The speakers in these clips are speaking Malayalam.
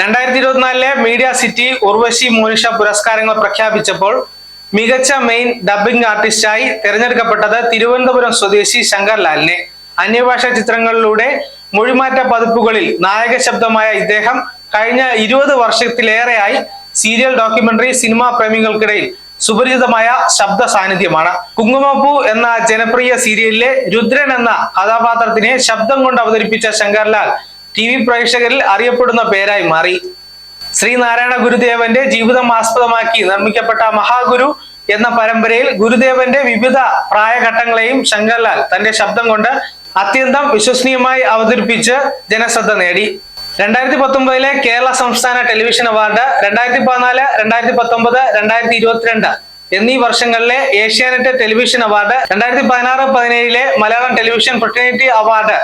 രണ്ടായിരത്തി ഇരുപത്തിനാലിലെ മീഡിയ സിറ്റി ഉർവശി മോനിഷ പുരസ്കാരങ്ങൾ പ്രഖ്യാപിച്ചപ്പോൾ മികച്ച മെയിൻ ഡബിംഗ് ആർട്ടിസ്റ്റായി തിരഞ്ഞെടുക്കപ്പെട്ടത് തിരുവനന്തപുരം സ്വദേശി ശങ്കർ ലാലിനെ. അന്യഭാഷാ ചിത്രങ്ങളിലൂടെ മൊഴിമാറ്റ പതിപ്പുകളിൽ നായക ശബ്ദമായ ഇദ്ദേഹം കഴിഞ്ഞ ഇരുപത് വർഷത്തിലേറെയായി സീരിയൽ ഡോക്യുമെന്ററി സിനിമാ പ്രേമികൾക്കിടയിൽ സുപരിചിതമായ ശബ്ദ സാന്നിധ്യമാണ്. കുങ്കുമപ്പൂ എന്ന ജനപ്രിയ സീരിയലിലെ രുദ്രൻ എന്ന കഥാപാത്രത്തിനെ ശബ്ദം കൊണ്ട് അവതരിപ്പിച്ച ശങ്കർലാൽ ടി വി പ്രേക്ഷകരിൽ അറിയപ്പെടുന്ന പേരായി മാറി. ശ്രീനാരായണ ഗുരുദേവന്റെ ജീവിതം ആസ്പദമാക്കി നിർമ്മിക്കപ്പെട്ട മഹാഗുരു എന്ന പരമ്പരയിൽ ഗുരുദേവന്റെ വിവിധ പ്രായഘട്ടങ്ങളെയും ശങ്കർലാൽ തന്റെ ശബ്ദം കൊണ്ട് അത്യന്തം വിശ്വസനീയമായി അവതരിപ്പിച്ച് ജനശ്രദ്ധ നേടി. രണ്ടായിരത്തി പത്തൊമ്പതിലെ കേരള സംസ്ഥാന ടെലിവിഷൻ അവാർഡ് രണ്ടായിരത്തി പതിനാല് രണ്ടായിരത്തി പത്തൊമ്പത് രണ്ടായിരത്തി ഇരുപത്തിരണ്ട് എന്നീ വർഷങ്ങളിലെ ഏഷ്യാനെറ്റ് ടെലിവിഷൻ അവാർഡ് രണ്ടായിരത്തി പതിനാറ് പതിനേഴിലെ മലയാളം ടെലിവിഷൻ പ്രൊട്ടിനിറ്റി അവാർഡ്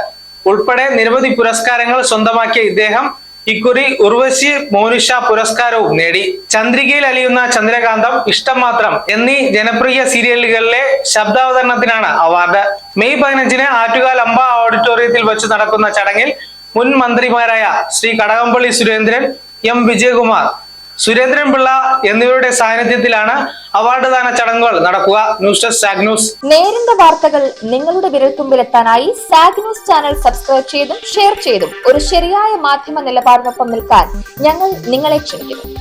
ഉൾപ്പെടെ നിരവധി പുരസ്കാരങ്ങൾ സ്വന്തമാക്കിയ ഇദ്ദേഹം ഇക്കുറി ഉർവശി മോനിഷ പുരസ്കാരവും നേടി. ചന്ദ്രികയിൽ അലിയുന്ന ചന്ദ്രകാന്തം ഇഷ്ടം മാത്രം എന്നീ ജനപ്രിയ സീരിയലുകളിലെ ശബ്ദാവതരണത്തിനാണ് അവാർഡ്. മെയ് പതിനഞ്ചിന് ആറ്റുകാൽ അമ്പ ഓഡിറ്റോറിയത്തിൽ വെച്ച് നടക്കുന്ന ചടങ്ങിൽ മുൻ മന്ത്രിമാരായ ശ്രീ കടകംപള്ളി സുരേന്ദ്രൻ എം വിജയകുമാർ സുരേന്ദ്രൻ പിള്ള എന്നിവരുടെ സാന്നിധ്യത്തിലാണ് അവാർഡ് ദാന ചടങ്ങുകൾ നടക്കുക. ന്യൂസ് ഡെസ്ക് നേരിന്റെ വാർത്തകൾ നിങ്ങളുടെ വിരൽത്തുമ്പിലെത്താനായി എത്താനായി ന്യൂസ് ചാനൽ സബ്സ്ക്രൈബ് ചെയ്തും ഷെയർ ചെയ്തും ഒരു ശരിയായ മാധ്യമ നിലപാടിനൊപ്പം നിൽക്കാൻ ഞങ്ങൾ നിങ്ങളെ ക്ഷണിക്കുന്നു.